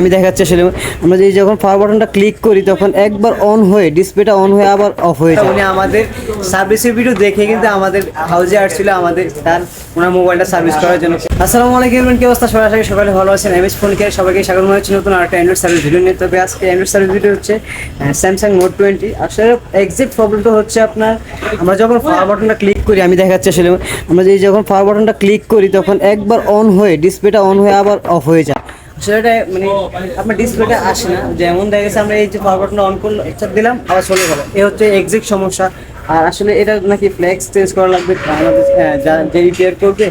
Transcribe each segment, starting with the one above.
আমি দেখাচ্ছি আসলে। আমরা যে যখন পাওয়ার বাটনটা ক্লিক করি তখন একবার অন হয়ে ডিসপ্লেটা অন হয়ে আবার অফ হয়ে যায়। উনি আমাদের সার্ভিসের ভিডিও দেখে কিন্তু আমাদের হাউজে আসছিল আমাদের তার ওনার মোবাইলটা সার্ভিস করার জন্য। আসসালামু আলাইকুম এভরিওয়ান, কি অবস্থা? সবাই আশা সকালে ভালো আছেন। এমএস ফোন কেয়ার সবাইকে স্বাগত জানাচ্ছি নতুন আরেকটা অ্যান্ড্রয়েড সার্ভিস ভিডিও নিয়ে। তবে আজকে অ্যান্ড্রয়েড সার্ভিস ভিডিও হচ্ছে স্যামসাং নোট টোয়েন্টি আসলে এক্সাক্ট প্রবলেমটা হচ্ছে আপনার আমরা যখন পাওয়ার বাটনটা ক্লিক করি আমি দেখাচ্ছি আসলে আমরা যে যখন পাওয়ার বাটনটা ক্লিক করি তখন একবার অন হয়ে ডিসপ্লেটা অন হয়ে আবার অফ হয়ে যায়। এটা মানে আপনার ডিসপ্লেটা আসে না। যেমন দেখা গেছে আমরা এই যে পাওয়ার বাটনটা অন করল দিলাম, আবার চলে গেল। এ হচ্ছে এক্সাক্ট সমস্যা। আর আসলে এটা নাকি ফ্লেক্স চেঞ্জ করা লাগবে যে রিপেয়ার করবে,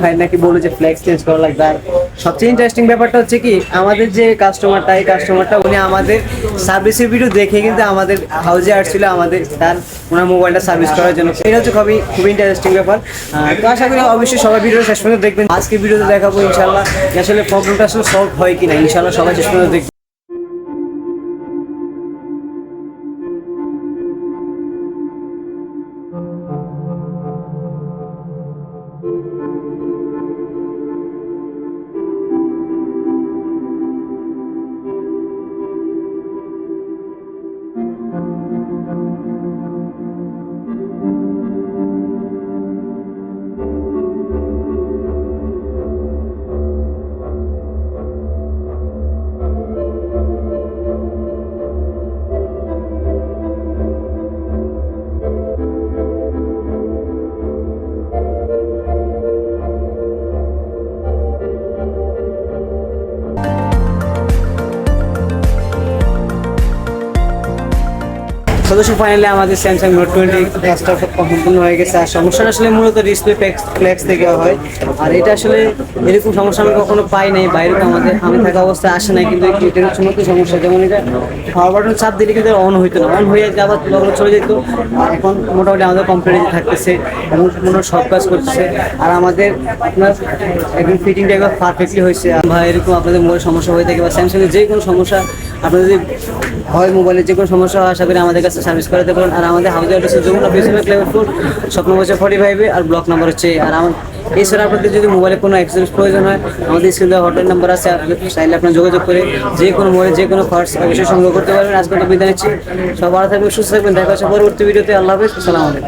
ভাই নাকি বলে যে ফ্লেক্স চেঞ্জ করা লাগবে। আর সবচেয়ে ইন্টারেস্টিং ব্যাপারটা হচ্ছে কি, আমাদের যে কাস্টমারটা এই কাস্টমারটা উনি আমাদের সার্ভিসের ভিডিও দেখে কিন্তু আমাদের হাউজে আসছিল, আমাদের তার, ওনার মোবাইলটা সার্ভিস করার জন্য। এটা হচ্ছে খুবই খুবই ইন্টারেস্টিং ব্যাপার। তো আশা করি অবশ্যই সবাই ভিডিও শেষ পর্যন্ত দেখবেন। আজকে ভিডিওতে দেখাবো ইনশাল্লাহ আসলে প্রবলেমটা আসলে সলভ হয় কিনা ইনশাল্লাহ সবাই শেষ পর্যন্ত দেখবেন। সদস্য ফাইনালি আমাদের স্যামসাং নোট টোয়েন্টি কাজটা সম্পূর্ণ হয়ে গেছে। আর সমস্যাটা আসলে মূলত ডিসপ্লে ফ্লেক্স থেকে হয়। আর এটা আসলে এরকম সমস্যা আমি কখনো পাই নাই। বাইরে তো আমাদের আমি থাকা অবস্থায় আসে নাই, কিন্তু এটা হচ্ছে নতুন সমস্যা, যেমন এটা পাওয়ার বাটন চাপ দিলে কিন্তু অন হইতো না। অন হয়ে যে আবার তখন চলে যেত। আর এখন মোটামুটি আমাদের কোম্পানি থাকতেছে এবং কোনো সব কাজ করতেছে। আর আমাদের আপনার একদম ফিটিংটা একবার পারফেক্টলি হয়েছে। ভাই, এরকম আপনাদের মোবাইল সমস্যা হয়ে থাকে বা স্যামসাংয়ের যে কোনো সমস্যা, আপনাদের যদি হয় মোবাইলের যে কোনো সমস্যা আশা করি আমাদের কাছে সার্ভিস করাতে পারেন আর আমাদের হাউস অ্যাড্রেস হচ্ছে যমুনা বেসিমেন্ট লেভেল ফোর স্বপ্ন বছর ফর্টি ফাইভে আর ব্লক নাম্বার হচ্ছে আর আমার এছাড়া আপনাদের যদি মোবাইলে কোনো অ্যাক্সেসরিজ প্রয়োজন হয়, আমাদের স্ক্রিন দেওয়া হটলাইন নাম্বার আছে। চাইলে আপনার যোগাযোগ করে যে কোনো মোবাইলে যে কোনো খরচ অবশ্যই সংগ্রহ করতে পারবেন। আজকে তো বিদায় নিচ্ছি। সব ভালো থাকবেন, সুস্থ থাকবেন। দেখা হচ্ছে পরবর্তী ভিডিওতে আল্লাহ হাফেজ। আসসালামু আলাইকুম।